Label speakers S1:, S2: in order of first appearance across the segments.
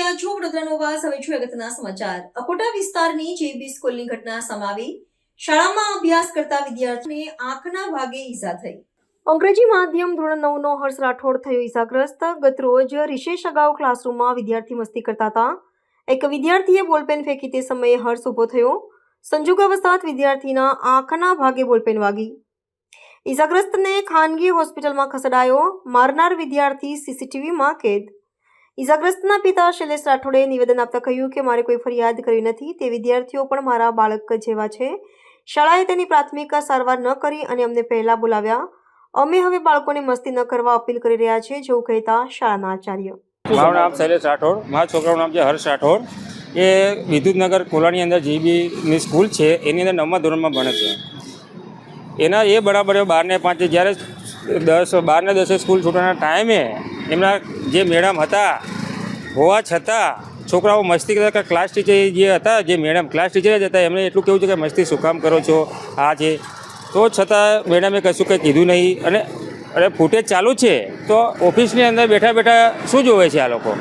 S1: રહ્યા છો વડોદરાનો વાસ, હવે અગત્યના સમાચાર. અકોટા વિસ્તારની જેબી સ્કૂલની ઘટના સમાવી શાળામાં અભ્યાસ કરતા વિદ્યાર્થીને આંખના ભાગે ઈજા થઈ. અંગ્રેજી માધ્યમ ધોરણ નવનો હર્ષ રાઠોડ થયો ઈજાગ્રસ્ત. ગતરોજ રિશેષ અગાઉ ક્લાસરૂમમાં વિદ્યાર્થી મસ્તી કરતા હતા. એક વિદ્યાર્થીએ બોલપેન ફેંકી તે સમયે હર્ષ ઊભો થયો. સંજોગાવસ્થાત વિદ્યાર્થીના આંખના ભાગે બોલપેન વાગી. ઈજાગ્રસ્તને ખાનગી હોસ્પિટલમાં ખસેડાયો. મારનાર વિદ્યાર્થી સીસીટીવીમાં કેદ. ઈજાગ્રસ્તના પિતા શૈલેષ રાઠોડે નિવેદન આપતા કહ્યું કે, મારે કોઈ ફરિયાદ કરી નથી. તે વિદ્યાર્થીઓ પણ મારા બાળક જેવા છે. શાળાએ તેની પ્રાથમિક સારવાર ન કરી અને અમને પહેલા બોલાવ્યા. અમે હવે બાળકોને મસ્તી ન કરવા અપીલ કરી રહ્યા છે, જેવું કહેતા શાળાના આચાર્ય.
S2: મારું નામ શૈલેષ રાઠોડ. મારા છોકરાનું નામ છે હર્ષ રાઠોડ. એ વિદ્યુતનગર કોલાની અંદર જીબીની સ્કૂલ છે. એની અંદર નવમા ધોરણમાં ભણે છે. એના એ બરાબર બારને પાંચે જ્યારે દસ બારને દસે સ્કૂલ છૂટવાના ટાઈમે એમના જે મેડમ હતા હોવા છતાં છોકરાઓ મસ્તી કરતા કે ક્લાસ ટીચર જે હતા જે મેડમ ક્લાસ ટીચર જ હતા એમણે એટલું કહેવું છે કે મસ્તી શું કામ કરો છો? આ છે. તો છતાં મેડમે કશું કંઈ કીધું નહીં અને અરે ફૂટેજ ચાલુ છે તો ઓફિસની અંદર બેઠા બેઠા શું જોવે છે આ લોકો?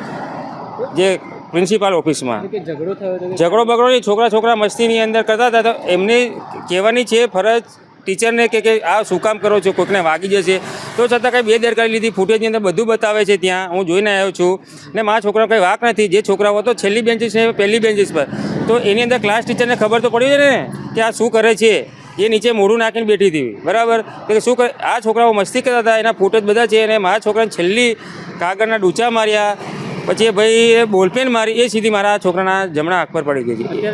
S2: જે પ્રિન્સિપાલ ઓફિસમાં
S3: ઝઘડો થયો
S2: ઝઘડો બગડો નહીં છોકરા છોકરા મસ્તીની અંદર કરતા હતા તો એમને કહેવાની છે ફરજ ટીચરને કે કે આ શું કામ કરો છો? કોઈકને વાગી જશે. તો છતાં કંઈ બે દરકારી લીધી. ફૂટેજની અંદર બધું બતાવે છે ત્યાં. હું જોઈને આવ્યો છું. ને મારા છોકરાઓ કંઈ વાક નથી. જે છોકરાઓ તો છેલ્લી બેન્ચીસ છે પહેલી બેન્ચીસ પર. તો એની અંદર ક્લાસ ટીચરને ખબર તો પડી જાય ને કે આ શું કરે છે? એ નીચે મોઢું નાખીને બેઠી હતી. બરાબર? કે શું કરે આ છોકરાઓ મસ્તી કરતા હતા. એના ફૂટેજ બધા છે. અને મારા છોકરાને છેલ્લી કાગળના ડૂચા માર્યા. પછી એ ભાઈ એ બોલપેન મારી એ સીધી મારા છોકરાના જમણા આંખ પર પડી ગઈ છે.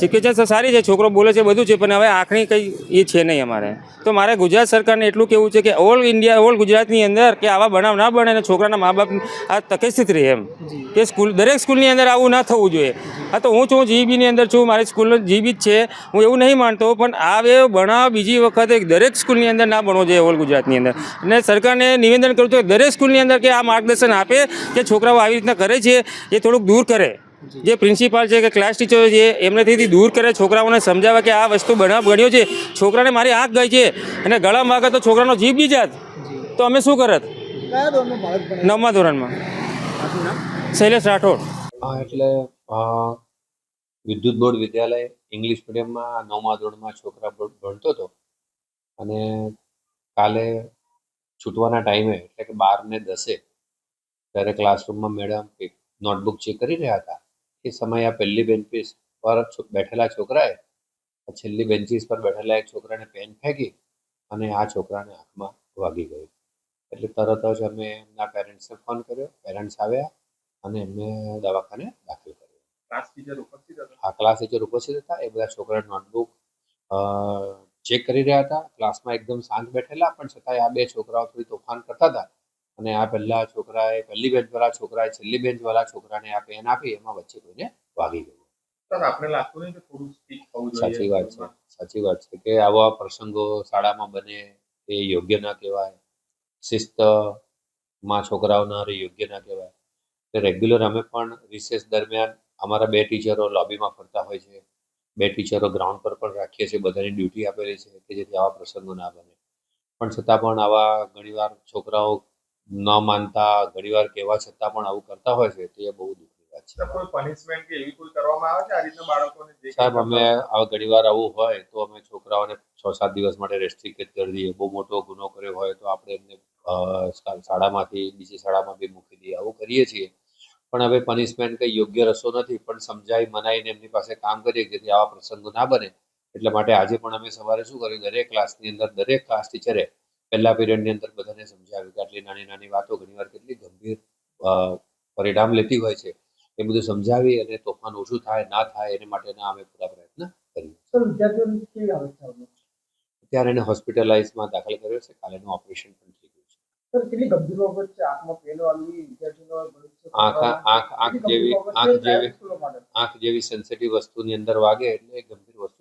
S3: સિચ્યુએશન
S2: તો સારી છે છોકરો બોલે છે બધું છે પણ હવે આંખની કંઈ એ છે નહીં અમારે. તો મારે ગુજરાત સરકારને એટલું કહેવું છે કે ઓલ ઇન્ડિયા ઓલ ગુજરાતની અંદર કે આવા બનાવ ના બને અને છોકરાના મા બાપ આ તકેસ્થિત રહે એમ. કે સ્કૂલ દરેક સ્કૂલની અંદર આવું ના થવું જોઈએ. હા તો હું છું જીબીની અંદર છું મારી સ્કૂલ જીબી જ છે. હું એવું નહીં માનતો પણ આવે બનાવ બીજી વખતે દરેક સ્કૂલની અંદર ના બનવો જોઈએ ઓલ ગુજરાતની અંદર. અને સરકારને નિવેદન કરું છું કે દરેક સ્કૂલની અંદર કે આ માર્ગદર્શન આપે કે છોકરાઓ આવી રીતના કરે છે એ થોડુંક દૂર કરે. જે. પ્રિન્સિપાલ છે કે ક્લાસ ટીચર છે એમનેથી દૂર કરે છોકરાઓને સમજાવે કે આ વસ્તુ બનાવ બન્યો છે. છોકરાને મારી આંખ ગઈ છે અને ગળા માગે તો છોકરાનો જીભ બી જાત તો અમે શું કરત? નવમા ધોરણમાં. શૈલેષ રાઠોડ.
S4: હા એટલે અ, વિદ્યુત બોર્ડ વિદ્યાલય ઇંગ્લિશ મીડિયમમાં નવમા ધોરણમાં છોકરા ભણ- ભણતો હતો. અને કાલે છૂટવાના ટાઈમે એટલે કે બાર ને દસે ત્યારે ક્લાસરૂમમાં મેડમ એક નોટબુક ચેક કરી રહ્યા હતા એ સમયે આ પહેલી બેન્ચીસ પર બેઠેલા છોકરાએ છેલ્લી બેન્ચીસ પર બેઠેલા એક છોકરાને પેન ફેંકી અને આ છોકરાને આંખમાં વાગી ગયું એટલે તરત જ અમે એમના પેરેન્ટ્સને ફોન કર્યો પેરેન્ટ્સ આવ્યા અને એમને દવાખાને દાખલ કર્યો.
S5: ક્લાસ ટીચર ઉપસ્થિત હતા?
S4: આ ક્લાસ ટીચર ઉપસ્થિત હતા. એ બધા છોકરા નોટબુક ચેક કરી રહ્યા હતા. ક્લાસમાં એકદમ શાંત બેઠેલા પણ છતાંય આ બે છોકરાઓ થોડી તોફાન કરતા હતા. અને આ પહેલા છોકરાએ પહેલી બેન્ચ વાળા છોકરાએ છેલ્લી બેન્ચ વાળા છોકરાને આ પેન આપી એમાં વચ્ચે કોઈને વાગી ગયું.
S5: સર આપણે લાગતું નહીં કે થોડું સ્પીક થવું જોઈએ.
S4: સાચી વાત છે સાચી વાત છે કે આવા પ્રસંગો શાળામાં બને એ યોગ્ય ના કહેવાય. શિસ્તમાં છોકરાઓ ના રહે યોગ્ય ના કહેવાય. રેગ્યુલર અમે પણ રિસેસ દરમિયાન અમારા બે ટીચરો લોબીમાં ફરતા હોય છે. બે ટીચરો ગ્રાઉન્ડ પર પણ રાખીએ છીએ બધાની ડ્યુટી આપેલી છે કે જેથી આવા પ્રસંગો ના બને. પણ છતાં પણ આવા ઘણીવાર છોકરાઓ ન માનતા ઘણીવાર કહેવા છતાં પણ આવું કરતા હોય છે તે બહુ દુઃખની વાત છે.
S5: કોઈ પનિશમેન્ટ કે એવી કોઈ કરવામાં આવે છે? આ રીતના બાળકોને જે
S4: સાહેબ અમે આવા ઘણીવાર આવું હોય તો અમે છોકરાઓને છ સાત દિવસ માટે રેસ્ટ્રિક્ટેડ કરી દઈએ. બહુ મોટો ગુનો કર્યો હોય તો આપણે એમને શાળામાંથી બીજી શાળામાં બી મૂકી દઈએ. આવું કરીએ છીએ. પણ હવે પનિશમેન્ટ કંઈ યોગ્ય રસ્તો નથી. પણ સમજાવી મનાઈને એમની પાસે કામ કરીએ કે જેથી આવા પ્રસંગો ના બને. એટલા માટે આજે પણ અમે સવારે શું કર્યું? દરેક ક્લાસની અંદર દરેક ક્લાસ ટીચરે પહેલા પીરિયડની અંદર બધાને સમજાવ્યું કે આટલી નાની નાની વાતો ઘણીવાર કેટલી ગંભીર પરિણામ લેતી હોય છે. એ બધું સમજાવી અને તોફાન ઓછું થાય ના થાય એને માટેના અમે પૂરા પ્રયત્ન કરીએ. અત્યારે એને હોસ્પિટલાઇઝમાં દાખલ કર્યો છે કાલેનું ઓપરેશન પણ થઈ ગયું છે. આંખ આંખ આંખ જેવી આંખ જેવી આંખ જેવી સેન્સિટિવ વસ્તુની અંદર વાગે એટલે ગંભીર વસ્તુ